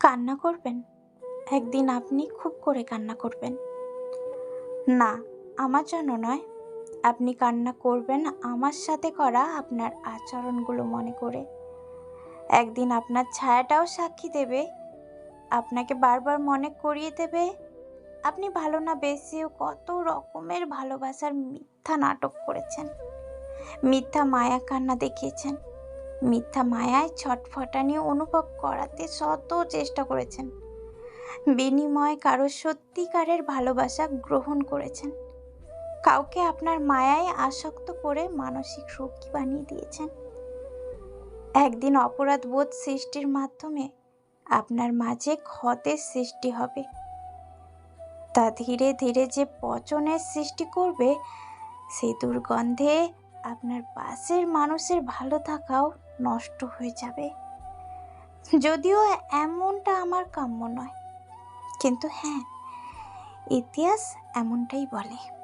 কান্না করবেন? একদিন আপনি খুব করে কান্না করবেন। না, আমার জন্য নয়। আপনি কান্না করবেন আমার সাথে করা আপনার আচরণগুলো মনে করে। একদিন আপনার ছায়াটাও সাক্ষী দেবে। আপনাকে বারবার মনে করিয়ে দেবে। আপনি ভালো না বেশিও কত রকমের ভালোবাসার মিথ্যা নাটক করেছেন। মিথ্যা মায়া কান্না দেখিয়েছেন। মিথ্যা মায়ায় ছটফটানি অনুভব করাতে শত চেষ্টা করেছেন। বিনিময় কারও সত্যিকারের ভালোবাসা গ্রহণ করেছেন। কাউকে আপনার মায়ায় আসক্ত করে মানসিক রোগী বানিয়ে দিয়েছেন। একদিন অপরাধ বোধ সৃষ্টির মাধ্যমে আপনার মাঝে ক্ষতের সৃষ্টি হবে। তা ধীরে ধীরে যে পচনের সৃষ্টি করবে সেই দুর্গন্ধে আপনার পাশের মানুষের ভালো থাকাও নষ্ট হয়ে যাবে। যদিও এমনটা আমার কাম্য নয়। কিন্তু হ্যাঁ ইতিহাস এমনটাই বলে।